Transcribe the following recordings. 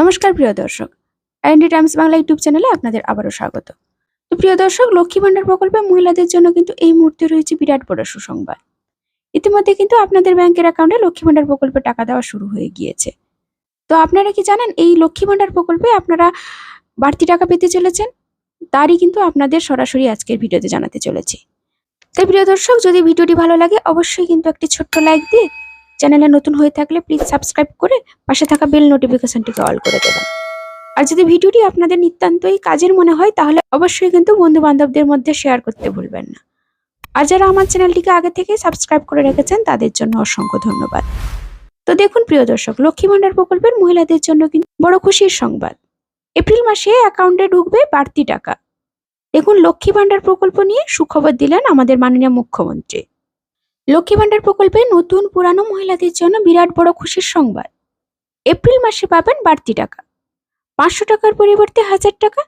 নমস্কার প্রিয় দর্শক। আইএনডি টাইমস বাংলা ইউটিউব চ্যানেলে আপনাদের আবারও স্বাগত। তো প্রিয় দর্শক, লক্ষ্মী ভান্ডার প্রকল্পে মহিলাদের জন্য কিন্তু এই মুহূর্তে রয়েছে বিরাট বড় সুসংবাদ। ইতিমধ্যে কিন্তু আপনাদের ব্যাংকের অ্যাকাউন্টে লক্ষ্মী ভান্ডার প্রকল্পে টাকা দেওয়া শুরু হয়ে গিয়েছে। তো আপনারা কি জানেন, এই লক্ষ্মী ভান্ডার প্রকল্পে আপনারা বাড়তি টাকা পেতে চলেছেন? তারই কিন্তু আপনাদের সরাসরি আজকের ভিডিওতে জানাতে চলেছি। তাই প্রিয় দর্শক, যদি ভিডিওটি ভালো লাগে, অবশ্যই কিন্তু একটি ছোট্ট লাইক দিয়ে চ্যানেলে নতুন হয়ে থাকলে প্লিজ সাবস্ক্রাইব করে পাশে থাকা বেল নোটিফিকেশনটিকে অল করে দেবেন। আর যদি ভিডিওটি আপনাদের নিতান্তই কাজের মনে হয়, তাহলে অবশ্যই কিন্তু বন্ধু বান্ধবদের মধ্যে শেয়ার করতে ভুলবেন না। আর যারা আমার চ্যানেলটিকে আগে থেকে সাবস্ক্রাইব করে রেখেছেন, তাদের জন্য অসংখ্য ধন্যবাদ। তো দেখুন প্রিয় দর্শক, লক্ষ্মী ভান্ডার প্রকল্পের মহিলাদের জন্য কিন্তু বড় খুশির সংবাদ। এপ্রিল মাসে অ্যাকাউন্টে ঢুকবে বাড়তি টাকা। দেখুন, লক্ষ্মী ভান্ডার প্রকল্প নিয়ে সুখবর দিলেন আমাদের মাননীয় মুখ্যমন্ত্রী। লক্ষ্মী ভান্ডার প্রকল্পে নতুন পুরানো মহিলাদের জন্য বিরাট বড় খুশির সংবাদ। এপ্রিল মাসে পাবেন বাড়তি টাকা। পাঁচশো টাকার পরিবর্তে হাজার টাকা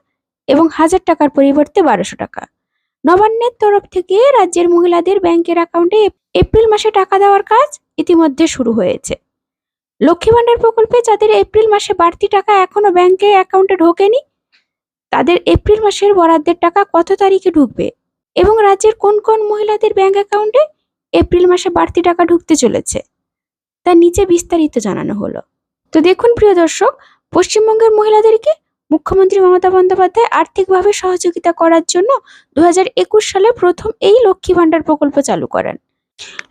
এবং হাজার টাকার পরিবর্তে বারোশো টাকা। নবান্নের তরফ থেকে রাজ্যের মহিলাদের ব্যাংকের অ্যাকাউন্টে এপ্রিল মাসে টাকা দেওয়ার কাজ ইতিমধ্যে শুরু হয়েছে। লক্ষ্মী ভান্ডার প্রকল্পে যাদের এপ্রিল মাসে বাড়তি টাকা এখনও ব্যাংকে অ্যাকাউন্টে ঢোকেনি, তাদের এপ্রিল মাসের বরাদ্দের টাকা কত তারিখে ঢুকবে এবং রাজ্যের কোন কোন মহিলাদের ব্যাংক অ্যাকাউন্টে এপ্রিল মাসে বাড়তি টাকা ঢুকতে চলেছে। তা নিচে বিস্তারিত জানানো হলো। তো দেখুন প্রিয় দর্শক, পশ্চিমবঙ্গের মহিলাদেরকে মুখ্যমন্ত্রী মমতা বন্দ্যোপাধ্যায় আর্থিকভাবে সহযোগিতা করার জন্য দু হাজার একুশ সালে প্রথম এই লক্ষ্মী ভাণ্ডার প্রকল্প চালু করেন।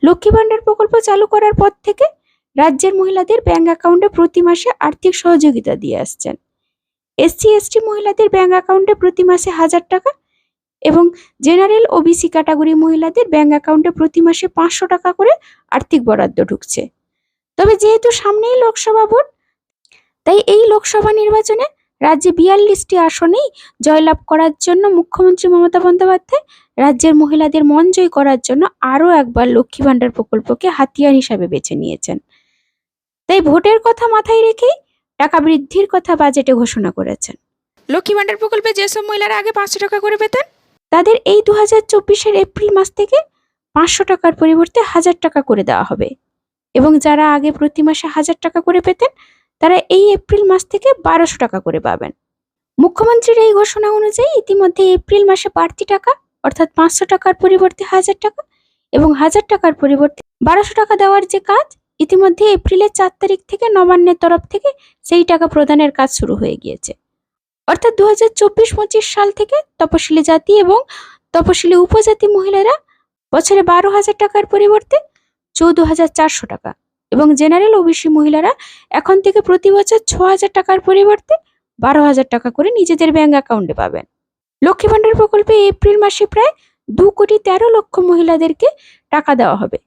লক্ষ্মী ভাণ্ডার প্রকল্প চালু করার পর থেকে রাজ্যের মহিলাদের ব্যাংক অ্যাকাউন্টে প্রতি মাসে আর্থিক সহযোগিতা দিয়ে আসছেন। এসসি, এসটি মহিলাদের ব্যাংক অ্যাকাউন্টে প্রতি মাসে হাজার টাকা এবং জেনারেল ওবিসি ক্যাটাগরি মহিলাদের ব্যাংক অ্যাকাউন্টে প্রতি মাসে পাঁচশো টাকা করে আর্থিক বরাদ্দ ঢুকছে। তবে যেহেতু সামনেই লোকসভা ভোট, তাই এই লোকসভা নির্বাচনে রাজ্যে বিয়াল্লিশটি আসনেই জয়লাভ করার জন্য মুখ্যমন্ত্রী মমতা বন্দ্যোপাধ্যায় রাজ্যের মহিলাদের মন জয় করার জন্য আরও একবার লক্ষ্মী ভাণ্ডার প্রকল্পকে হাতিয়ার হিসাবে বেছে নিয়েছেন। তাই ভোটের কথা মাথায় রেখেই টাকা বৃদ্ধির কথা বাজেটে ঘোষণা করেছেন। লক্ষ্মী ভাণ্ডার প্রকল্পে যেসব মহিলারা আগে পাঁচশো টাকা করে পেতেন তাদের এই দু হাজার চব্বিশের এপ্রিল মাস থেকে পাঁচশো টাকার পরিবর্তে হাজার টাকা করে দেওয়া হবে। এবং যারা আগে প্রতি মাসে হাজার টাকা করে পেতেন, তারা এই এপ্রিল মাস থেকে বারোশো টাকা করে পাবেন। মুখ্যমন্ত্রীর এই ঘোষণা অনুযায়ী ইতিমধ্যে এপ্রিল মাসে বাড়তি টাকা, অর্থাৎ পাঁচশো টাকার পরিবর্তে হাজার টাকা এবং হাজার টাকার পরিবর্তে বারোশো টাকা দেওয়ার যে কাজ, ইতিমধ্যে এপ্রিলের চার তারিখ থেকে নবান্নের তরফ থেকে সেই টাকা প্রদানের কাজ শুরু হয়ে গিয়েছে। অর্থাৎ দু হাজার চব্বিশ পঁচিশ সাল থেকে তপশিলি জাতি এবং তপশিলি উপজাতি মহিলারা বছরে বারো হাজার টাকার পরিবর্তে চৌদ্দ হাজার চারশো টাকা এবং জেনারেল ওবিসি মহিলারা এখন থেকে প্রতি বছর ছ হাজার টাকার পরিবর্তে বারো হাজার টাকা করে নিজেদের ব্যাংক অ্যাকাউন্টে পাবেন। লক্ষ্মী ভাণ্ডার প্রকল্পে এপ্রিল মাসে প্রায় দু কোটি তেরো লক্ষ মহিলাদেরকে টাকা দেওয়া হবে।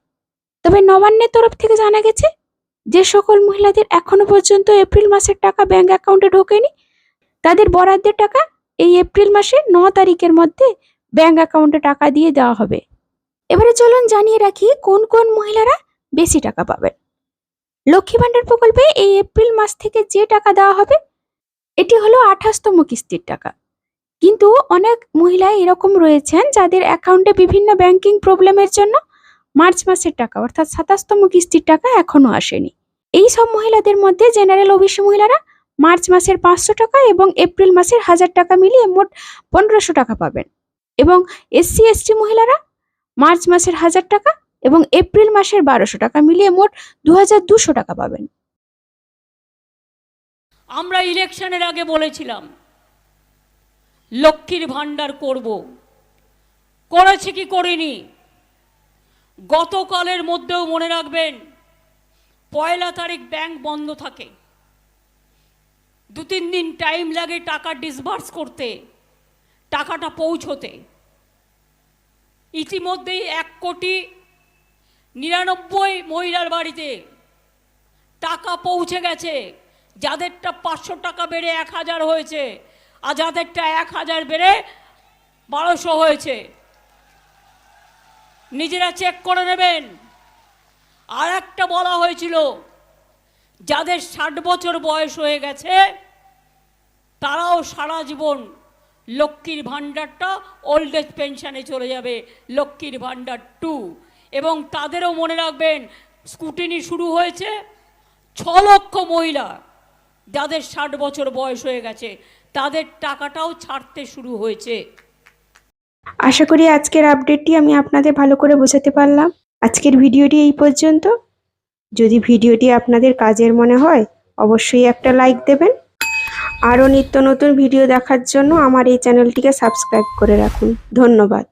তবে নবান্নের তরফ থেকে জানা গেছে, যে সকল মহিলাদের এখনও পর্যন্ত এপ্রিল মাসের টাকা ব্যাংক অ্যাকাউন্টে ঢোকেনি তাদের বরাদ্দের টাকা এই এপ্রিল মাসে ন তারিখের মধ্যে ব্যাংক অ্যাকাউন্টে টাকা দিয়ে দেওয়া হবে। এবারে চলুন জানিয়ে রাখি কোন কোন মহিলারা বেশি টাকা পাবেন। লক্ষ্মী ভাণ্ডার প্রকল্পে এই এপ্রিল মাস থেকে যে টাকা দেওয়া হবে, এটি হলো আঠাশতম কিস্তির টাকা। কিন্তু অনেক মহিলা এরকম রয়েছেন যাদের অ্যাকাউন্টে বিভিন্ন ব্যাংকিং প্রবলেমের জন্য মার্চ মাসের টাকা অর্থাৎ সাতাশতম কিস্তির টাকা এখনও আসেনি। এই সব মহিলাদের মধ্যে জেনারেল ওবিসি মহিলারা মার্চ মাসের পাঁচশো টাকা এবং এপ্রিল মাসের হাজার টাকা মিলিয়ে মোট পনেরোশো টাকা পাবেন। এবং এসসি, এসটি মহিলারা মার্চ মাসের হাজার টাকা এবং এপ্রিল মাসের বারোশো টাকা মিলিয়ে মোট দু হাজার দুশো টাকা পাবেন। আমরা ইলেকশনের আগে বলেছিলাম, লক্ষ্মীর ভাণ্ডার করব। করেছে কি করিনি? গতকালের মধ্যেও মনে রাখবেন, পয়লা তারিখ ব্যাংক বন্ধ থাকে। দু তিন দিন টাইম লাগে টাকা ডিসবার্স করতে, টাকাটা পৌঁছতে। ইতিমধ্যেই এক কোটি নিরানব্বই মহিলার বাড়িতে টাকা পৌঁছে গেছে, যাদেরটা পাঁচশো টাকা বেড়ে এক হাজার হয়েছে, আর যাদেরটা এক হাজার বেড়ে বারোশো হয়েছে। নিজেরা চেক করে নেবেন। আর একটা বলা হয়েছিল, যাদের ষাট বছর বয়স হয়ে গেছে তারাও সারা জীবন লক্ষ্মীর ভাণ্ডারটা ওল্ড এজ পেনশনে চলে যাবে, লক্ষ্মীর ভাণ্ডার টু এবং তাদেরও মনে রাখবেন স্কুটিনি শুরু হয়েছে ছ লক্ষ মহিলা, যাদের ষাট বছর বয়স হয়ে গেছে, তাদের টাকাটাও ছাড়তে শুরু হয়েছে। আশা করি আজকের আপডেটটি আমি আপনাদের ভালো করে বোঝাতে পারলাম। আজকের ভিডিওটি এই পর্যন্ত। যদি ভিডিওটি আপনাদের কাজের মনে হয়, অবশ্যই একটা লাইক দেবেন। আরও নিত্য নতুন ভিডিও দেখার জন্য আমার এই চ্যানেলটিকে সাবস্ক্রাইব করে রাখুন। ধন্যবাদ।